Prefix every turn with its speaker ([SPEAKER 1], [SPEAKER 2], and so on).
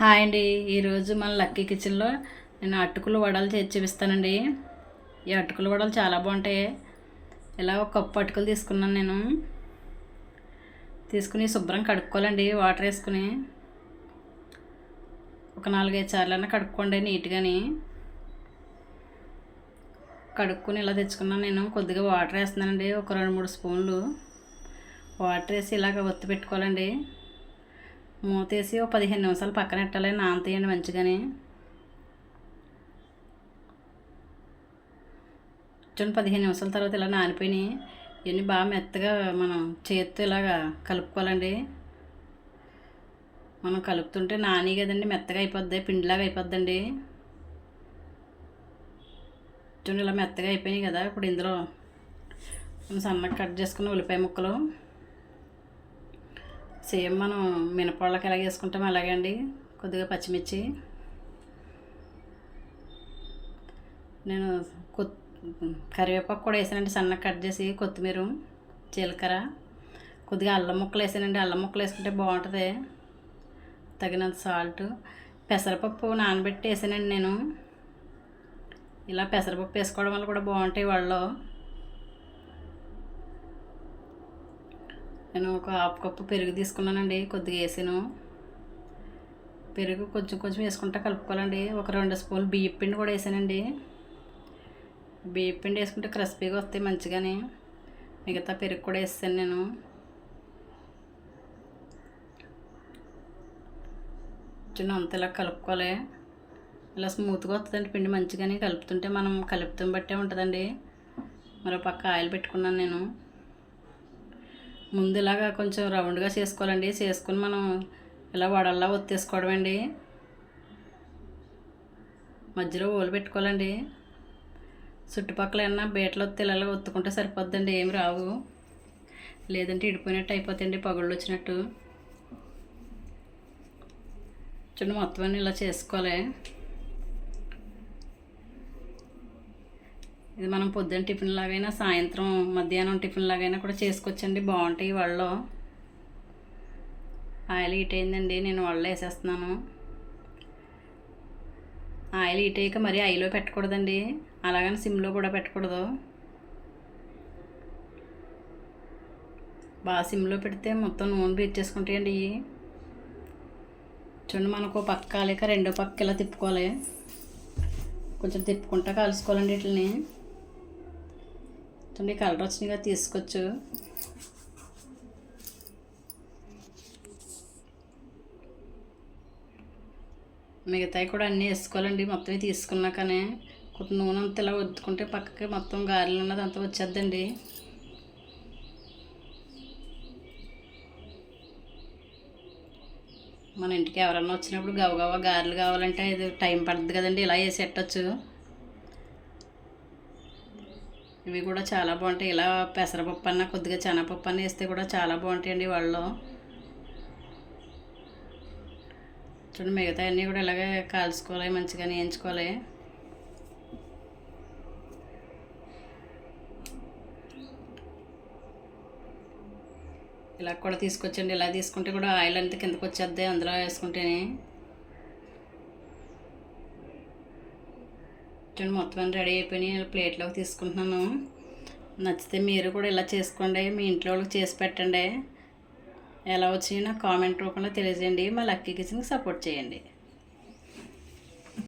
[SPEAKER 1] Hi అండి. ఈరోజు మన లక్కీ కిచెన్లో నేను అటుకులు వడలు చేసి చూపిస్తానండి ఈ అటుకులు వడలు చాలా బాగుంటాయి. ఇలా ఒక కప్పు అటుకులు తీసుకున్నాను నేను. తీసుకుని శుభ్రం కడుక్కోవాలండి వాటర్ వేసుకుని. ఒక నాలుగైదు సార్లైనా కడుక్కోండి నీట్గాని. కడుక్కొని ఇలా తెచ్చుకున్నాను నేను. కొద్దిగా వాటర్ వేస్తున్నానండి. ఒక రెండు మూడు స్పూన్లు. వాటర్ వేసి ఇలాగ ఒత్తి పెట్టుకోవాలండి. మూతేసి ఒక పదిహేను నిమిషాలు పక్కన పెట్టాలి. నానతీయండి మంచిగాని. కూర్చొని పదిహేను నిమిషాల తర్వాత ఇలా నానిపోయినాయి. ఇవన్నీ బాగా మెత్తగా మనం చేత్తో ఇలాగా కలుపుకోవాలండి. మనం కలుపుతుంటే నాని కదండి మెత్తగా అయిపోద్ది పిండిలాగా అయిపోద్దండి. చూడండి ఇలా మెత్తగా అయిపోయినాయి కదా. ఇప్పుడు ఇందులో సన్నగా కట్ చేసుకున్న ఉల్లిపాయ ముక్కలు. సేమ్ మనం మినపళ్ళకి ఎలాగ వేసుకుంటాం అలాగే అండి. కొద్దిగా పచ్చిమిర్చి. నేను కొత్ కరివేపాకు కూడా వేసానండి సన్నగా కట్ చేసి కొత్తిమీర జీలకర్ర. కొద్దిగా అల్లం ముక్కలు వేసానండి. అల్లం ముక్కలు వేసుకుంటే బాగుంటుంది. తగినంత సాల్ట్. పెసరపప్పు నానబెట్టి వేసానండి నేను. ఇలా పెసరపప్పు వేసుకోవడం వల్ల కూడా బాగుంటాయి వాళ్ళు నేను ఒక హాఫ్ కప్పు పెరుగు తీసుకున్నానండి కొద్దిగా వేసాను. పెరుగు కొంచెం కొంచెం వేసుకుంటా కలుపుకోవాలండి. ఒక రెండు స్పూన్లు బియ్యం పిండి కూడా వేసానండి. బియ్యం పిండి వేసుకుంటే క్రిస్పీగా వస్తాయి మంచిగానే. మిగతా పెరుగు కూడా వేసాను నేను. చిన్న అంత ఇలా కలుపుకోవాలి. ఇలా స్మూత్గా వస్తుందండి పిండి మంచిగానే. కలుపుతుంటే మనం కలుపుతాం బట్టే ఉంటుందండి. మరో పక్క ఆయిల్ పెట్టుకున్నాను నేను. ముందు ఇలాగా కొంచెం రౌండ్గా చేసుకోవాలండి. చేసుకుని మనం ఇలా వడల్లా ఒత్తేసుకోవడం అండి మధ్యలో ఓలు పెట్టుకోవాలండి. చుట్టుపక్కల ఏమన్నా బీటలు వస్తే ఇలా ఒత్తుకుంటే సరిపోద్దండి. ఏమి రావు. లేదంటే ఇడిపోయినట్టు అయిపోతాయండి పగుళ్ళు వచ్చినట్టు. చూడండి మొత్తం అన్నీ ఇలా చేసుకోవాలి. ఇది మనం పొద్దున్న టిఫిన్ లాగైనా సాయంత్రం మధ్యాహ్నం టిఫిన్ లాగైనా కూడా చేసుకోవచ్చండి బాగుంటాయి వాళ్ళు. ఆయిల్ హీట్ అయిందండి నేను వాళ్ళు వేసేస్తున్నాను. ఆయిల్ హీట్ అయ్యాక మరీ ఐలో పెట్టకూడదండి. అలాగని సిమ్లో కూడా పెట్టకూడదు. బాగా సిమ్లో పెడితే మొత్తం నూనె పీర్చేసుకుంటాయండి ఇవి చూడండి మనకు పక్క కాలేక రెండో పక్క ఇలా తిప్పుకోవాలి. కొంచెం తిప్పుకుంటా కలుసుకోవాలండి వీటిని చూడండి కలర్ వచ్చినాయిగా తీసుకోవచ్చు. మిగతాయి కూడా అన్నీ వేసుకోవాలండి మొత్తం తీసుకున్నాకనే కొంత నూనె అంతా ఇలా వద్దుకుంటే పక్కకి మొత్తం గారెలు ఉన్నది అంతా వచ్చేద్దండి. మన ఇంటికి ఎవరన్నా వచ్చినప్పుడు గవగవ గారెలు కావాలంటే ఇది టైం పడుతుంది కదండి ఇలా వేసి పెట్టచ్చు. ఇవి కూడా చాలా బాగుంటాయి. ఇలా పెసరపప్పు అన్న కొద్దిగా శనగపప్పు అన్న వేస్తే కూడా చాలా బాగుంటాయండి వాళ్ళు చూడండి మిగతా అన్నీ కూడా ఇలాగే కాల్చుకోవాలి మంచిగా వేయించుకోవాలి ఇలా కూడా తీసుకొచ్చండి. ఇలా తీసుకుంటే కూడా ఆయిల్ అంతా కిందకు వచ్చేద్ది అందులో వేసుకుంటేనే. చూడండి మొత్తం రెడీ అయిపోయి ప్లేట్లోకి తీసుకుంటున్నాను. నచ్చితే మీరు కూడా ఇలా చేసుకోండి. మీ ఇంట్లో వాళ్ళకి చేసి పెట్టండి. ఎలా వచ్చినా కామెంట్ రూపంలో తెలియజేయండి. మా లక్కీ కిచెన్కి సపోర్ట్ చేయండి.